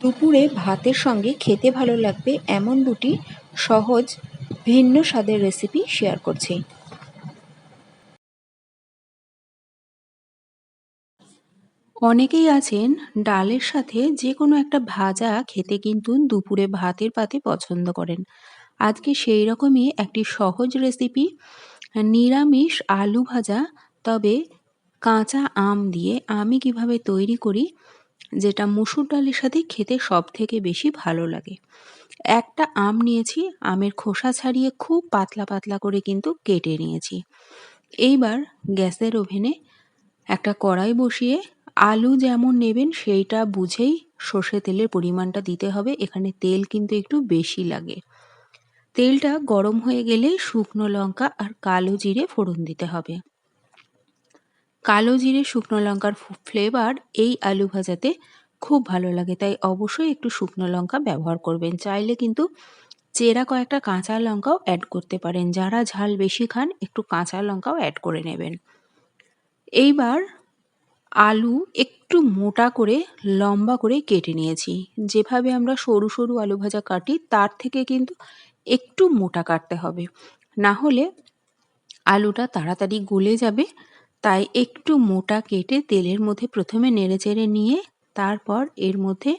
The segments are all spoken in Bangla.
দুপুরে ভাতের সঙ্গে খেতে ভালো লাগবে এমন দুটি সহজ, ভিন্ন স্বাদের রেসিপি শেয়ার করছি। অনেকেই আছেন ডালের সাথে যে কোনো একটা ভাজা খেতে কিন্তু দুপুরে ভাতের পাতে পছন্দ করেন। আজকে সেই রকমই একটি সহজ রেসিপি নিরামিষ আলু ভাজা, তবে কাঁচা আম দিয়ে আমি কীভাবে তৈরি করি যেটা মুসুর ডালের সাথে খেতে সব থেকে বেশি ভালো লাগে। একটা আম নিয়েছি, আমের খোসা ছাড়িয়ে খুব পাতলা পাতলা করে কিন্তু কেটে নিয়েছি। এইবার গ্যাসের ওভেনে একটা কড়াই বসিয়ে আলু যেমন নেবেন সেইটা বুঝেই সর্ষে তেলের পরিমাণটা দিতে হবে, এখানে তেল কিন্তু একটু বেশি লাগে। তেলটা গরম হয়ে গেলে শুকনো লঙ্কা আর কালো জিরে ফোড়ন দিতে হবে। কালো জিরে, শুকনো লঙ্কার ফ্লেভার এই আলু ভাজাতে খুব ভালো লাগে। তাই অবশ্যই একটু শুকনো লঙ্কা ব্যবহার করবেন। চাইলে কিন্তু চেরা কয়েকটা কাঁচা লঙ্কাও অ্যাড করতে পারেন। যারা ঝাল বেশি খান, একটু কাঁচা লঙ্কাও অ্যাড করে নেবেন। এইবার আলু একটু মোটা করে, লম্বা করে কেটে নিয়েছি। যেভাবে আমরা সরু সরু আলু ভাজা কাটি, তার থেকে কিন্তু একটু মোটা কাটতে হবে। না হলে আলুটা তাড়াতাড়ি গলে যাবে। তাই একটু মোটা কেটে তেলের মধ্যে প্রথমে নেড়েচেড়ে নিয়ে তারপর এর মধ্যে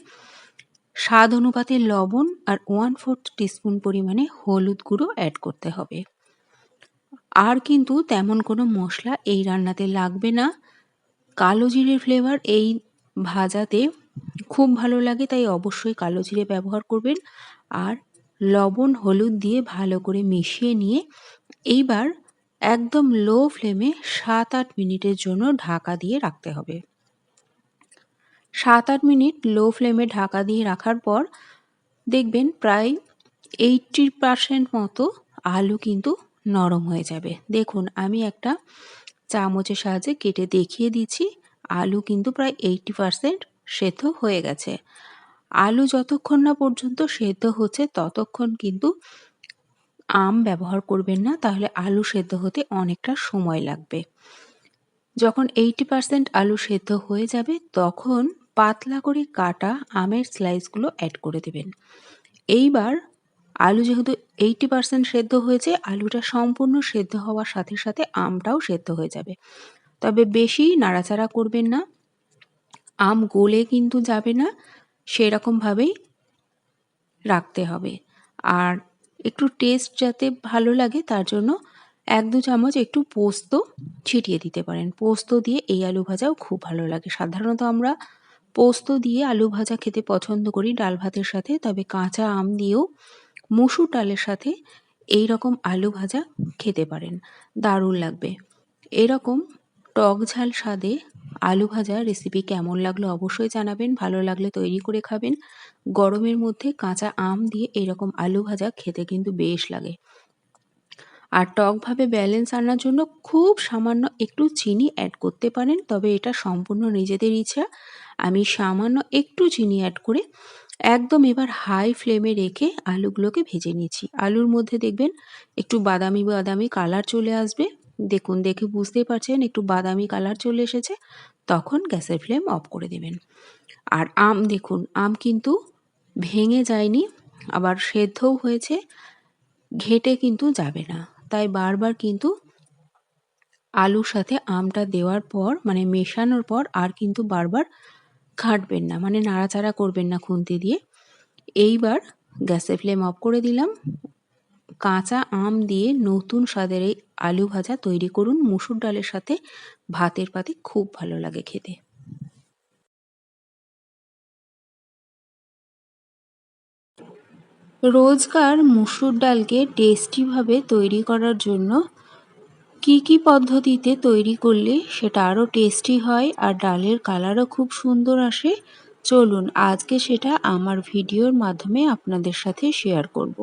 স্বাদ অনুপাতে লবণ আর ওয়ান ফোর্থ টিস্পুন পরিমাণে হলুদ গুঁড়ো অ্যাড করতে হবে। আর কিন্তু তেমন কোনো মশলা এই রান্নাতে লাগবে না। কালো জিরের ফ্লেভার এই ভাজাতে খুব ভালো লাগে, তাই অবশ্যই কালো জিরে ব্যবহার করবেন। আর লবণ, হলুদ দিয়ে ভালো করে মিশিয়ে নিয়ে এইবার একদম লো ফ্লেমে সাত আট মিনিটের জন্য ঢাকা দিয়ে রাখতে হবে। সাত আট মিনিট লো ফ্লেমে ঢাকা দিয়ে রাখার পর দেখবেন প্রায় এইটটি পারসেন্ট মতো আলু কিন্তু নরম হয়ে যাবে। দেখুন, আমি একটা চামচের সাহায্যে কেটে দেখিয়ে দিচ্ছি, আলু কিন্তু প্রায় এইটটি পারসেন্ট সেদ্ধ হয়ে গেছে। আলু যতক্ষণ না পর্যন্ত সেদ্ধ হচ্ছে, ততক্ষণ কিন্তু আম ব্যবহার করবেন না, তাহলে আলু সেদ্ধ হতে অনেকটা সময় লাগবে। যখন এইটি পারসেন্ট আলু সেদ্ধ হয়ে যাবে, তখন পাতলা করে কাটা আমের স্লাইসগুলো অ্যাড করে দেবেন। এইবার আলু যেহেতু এইটি পারসেন্ট সেদ্ধ হয়েছে, আলুটা সম্পূর্ণ সেদ্ধ হওয়ার সাথে সাথে আমটাও সেদ্ধ হয়ে যাবে। তবে বেশি নাড়াচাড়া করবেন না, আম গলে কিন্তু যাবে না, সেরকমভাবেই রাখতে হবে। আর একটু টেস্ট যাতে ভালো লাগে, তার জন্য এক দু চামচ একটু পোস্ত ছিটিয়ে দিতে পারেন। পোস্ত দিয়ে এই আলু ভাজাও খুব ভালো লাগে। সাধারণত আমরা পোস্ত দিয়ে আলু ভাজা খেতে পছন্দ করি ডাল ভাতের সাথে, তবে কাঁচা আম দিয়েও মুসুর ডালের সাথে এই রকম আলু ভাজা খেতে পারেন। দারুণ লাগবে। এরকম টক ঝাল স্বাদে আলু ভাজা রেসিপি কেমন লাগল অবশ্যই জানাবেন, ভালো লাগলে তৈরি করে খাবেন। গরমের মধ্যে কাঁচা আম দিয়ে এরকম আলু ভাজা খেতে কিন্তু বেশ লাগে। আর টকভাবে ব্যালেন্স আনার জন্য খুব সামান্য একটু চিনি অ্যাড করতে পারেন, তবে এটা সম্পূর্ণ নিজেদের ইচ্ছা। আমি সামান্য একটু চিনি অ্যাড করে একদম এবার হাই ফ্লেমে রেখে আলুগুলোকে ভেজে নিচ্ছি। আলুর মধ্যে দেখবেন একটু বাদামি বাদামি কালার চলে আসবে। দেখুন, দেখে বুঝতেই পারছেন, একটু বাদামি কালার চলে এসেছে, তখন গ্যাসের ফ্লেম অফ করে দেবেন। আর আম দেখুন, আম কিন্তু ভেঙে যায়নি, আবার সেদ্ধও হয়েছে, ঘেটে কিন্তু যাবে না। তাই বারবার কিন্তু আলুর সাথে আমটা দেওয়ার পর মানে মেশানোর পর, আর কিন্তু বারবার ঘাটবেন না মানে নাড়াচাড়া করবেন না খুন্তি দিয়ে। এইবার গ্যাসের ফ্লেম অফ করে দিলাম। কাঁচা আম দিয়ে নতুন স্বাদের এই আলু ভাজা তৈরি করুন মুসুর ডালের সাথে ভাতের পাতে খুব ভালো লাগে খেতে রোজকার মুসুর ডালকে টেস্টিভাবে তৈরি করার জন্য কি কি পদ্ধতিতে তৈরি করলে সেটা আরও টেস্টি হয় আর ডালের কালারও খুব সুন্দর আসে, চলুন আজকে সেটা আমার ভিডিওর মাধ্যমে আপনাদের সাথে শেয়ার করব।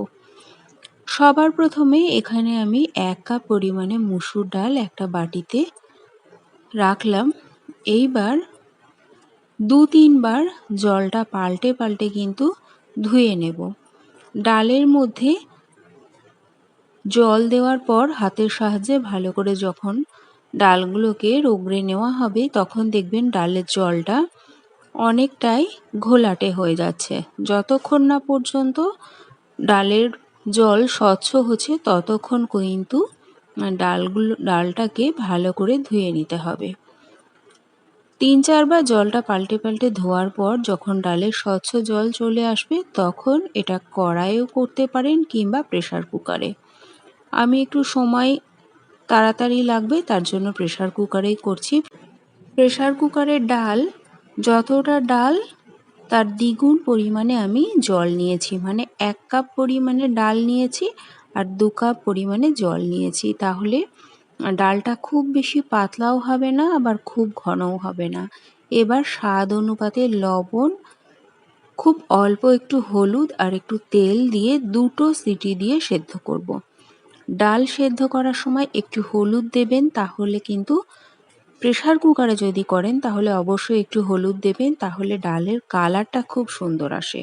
সবার প্রথমে এখানে আমি এক কাপ পরিমাণে মুসুর ডাল একটা বাটিতে রাখলাম। এইবার দু তিনবার জলটা পাল্টে পাল্টে কিন্তু ধুয়ে নেব। ডালের মধ্যে জল দেওয়ার পর হাতের সাহায্যে ভালো করে যখন ডালগুলোকে রোগড়ে নেওয়া হবে তখন দেখবেন ডালের জলটা অনেকটাই ঘোলাটে হয়ে যাচ্ছে। যতক্ষণ না পর্যন্ত ডালের জল স্বচ্ছ হচ্ছে ততক্ষণ কিন্তু ডালগুলো, ডালটাকে ভালো করে ধুয়ে নিতে হবে। তিন চারবার জলটা পাল্টে পাল্টে ধোয়ার পর যখন ডালের স্বচ্ছ জল চলে আসবে তখন এটা কড়াইও করতে পারেন কিংবা প্রেশার কুকারে। আমি একটু সময় তাড়াতাড়ি লাগবে, তার জন্য প্রেশার কুকারেই করছি। প্রেশার কুকারের ডাল, যতটা ডাল তার দ্বিগুণ পরিমাণে আমি জল নিয়েছি। মানে এক কাপ পরিমাণে ডাল নিয়েছি আর দু কাপ পরিমাণে জল নিয়েছি। তাহলে ডালটা খুব বেশি পাতলাও হবে না, আবার খুব ঘনও হবে না। এবার স্বাদ অনুপাতে লবণ, খুব অল্প একটু হলুদ আর একটু তেল দিয়ে দুটো সিটি দিয়ে সেদ্ধ করব। ডাল সেদ্ধ করার সময় একটু হলুদ দেবেন, তাহলে কিন্তু প্রেশার কুকারে যদি করেন, তাহলে অবশ্যই একটু হলুদ দেবেন, তাহলে ডালের কালারটা খুব সুন্দর আসে।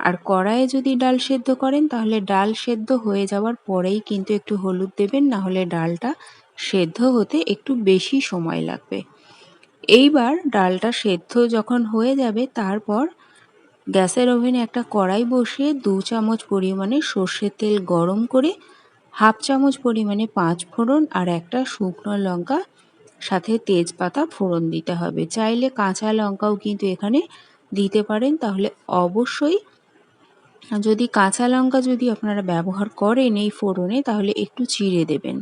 আর কড়াইয়ে যদি ডাল সেদ্ধ করেন, তাহলে ডাল সেদ্ধ হয়ে যাওয়ার পরেই কিন্তু একটু হলুদ দেবেন না হলে ডালটা সেদ্ধ হতে একটু বেশি সময় লাগবে। এইবার ডালটা সেদ্ধ যখন হয়ে যাবে, তারপর গ্যাসের ওভেনে একটা কড়াই বসিয়ে দু চামচ পরিমাণে সর্ষের তেল গরম করে, হাফ চামচ পরিমাণে পাঁচ ফোড়ন আর একটা শুকনো লঙ্কা সাথে তেজপাতা ফোড়ন দিতে হবে। চাইলে কাঁচা লঙ্কাও কিন্তু এখানে দিতে পারেন। তাহলে অবশ্যই যদি কাঁচা লঙ্কা যদি আপনারা ব্যবহার করেন এই ফোড়নে, তাহলে একটু চিড়ে দেবেন।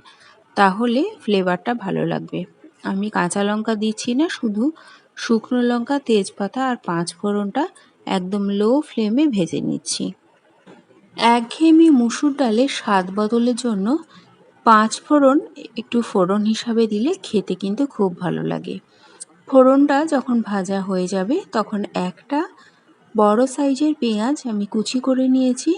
তাহলে ফ্লেভারটা ভালো লাগবে। আমি কাঁচা লঙ্কা দিচ্ছি না, শুধু শুকনো লঙ্কা, তেজপাতা আর পাঁচ ফোড়নটা একদম লো ফ্লেমে ভেজে নিচ্ছি। একঘেয়েমি মুসুর ডালে স্বাদ বদলের জন্য পাঁচ ফোড়ন একটু ফোড়ন হিসাবে দিলে খেতে কিন্তু খুব ভালো লাগে। ফোড়নটা যখন ভাজা হয়ে যাবে, তখন একটা বড় সাইজের পেঁয়াজ আমি কুচি করে নিয়েছি।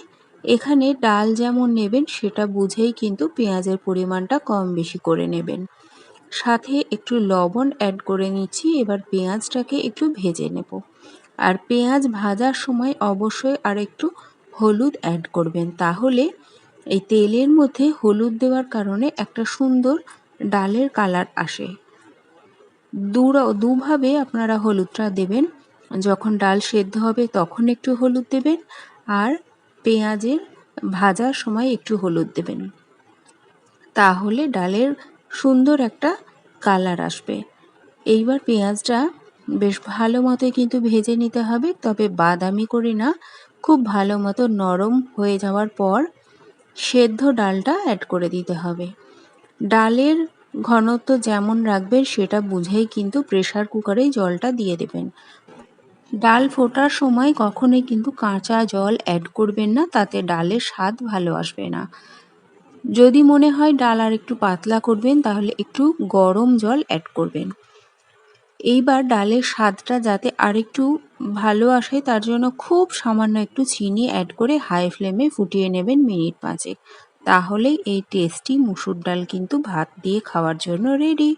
এখানে ডাল যেমন নেবেন, সেটা বুঝেই কিন্তু পেঁয়াজের পরিমাণটা কম বেশি করে নেবেন। সাথে একটু লবণ অ্যাড করে নিচ্ছি, এবার পেঁয়াজটাকে একটু ভেজে নেব। আর পেঁয়াজ ভাজার সময় অবশ্যই আর একটু হলুদ অ্যাড করবেন, তাহলে এই তেলের মধ্যে হলুদ দেওয়ার কারণে একটা সুন্দর ডালের কালার আসে। দুভাবে আপনারা হলুদটা দেবেন। যখন ডাল সেদ্ধ হবে তখন একটু হলুদ দেবেন আর পেঁয়াজের ভাজার সময় একটু হলুদ দেবেন। তাহলে ডালের সুন্দর একটা কালার আসবে। এইবার পেঁয়াজটা বেশ ভালো মতো কিন্তু ভেজে নিতে হবে, তবে বাদামি করে না, খুব ভালো মতো নরম হয়ে যাওয়ার পর সেদ্ধ ডালটা অ্যাড করে দিতে হবে। ডালের ঘনত্ব যেমন রাখবেন, সেটা বুঝেই কিন্তু প্রেশার কুকারে জলটা দিয়ে দেবেন। ডাল ফোটার সময় কখনোই কিন্তু কাঁচা জল অ্যাড করবেন না, তাতে ডালের স্বাদ ভালো আসবে না। যদি মনে হয় ডাল আর একটু পাতলা করবেন, তাহলে একটু গরম জল অ্যাড করবেন। এইবার ডালের স্বাদটা যাতে আরেকটু ভালো আসে, তার জন্য খুব সামান্য একটু চিনি অ্যাড করে হাই ফ্লেমে ফুটিয়ে নেবেন মিনিট পাঁচেক। তাহলে এই টেস্টি মুসুর ডাল কিন্তু ভাত দিয়ে খাওয়ার জন্য রেডি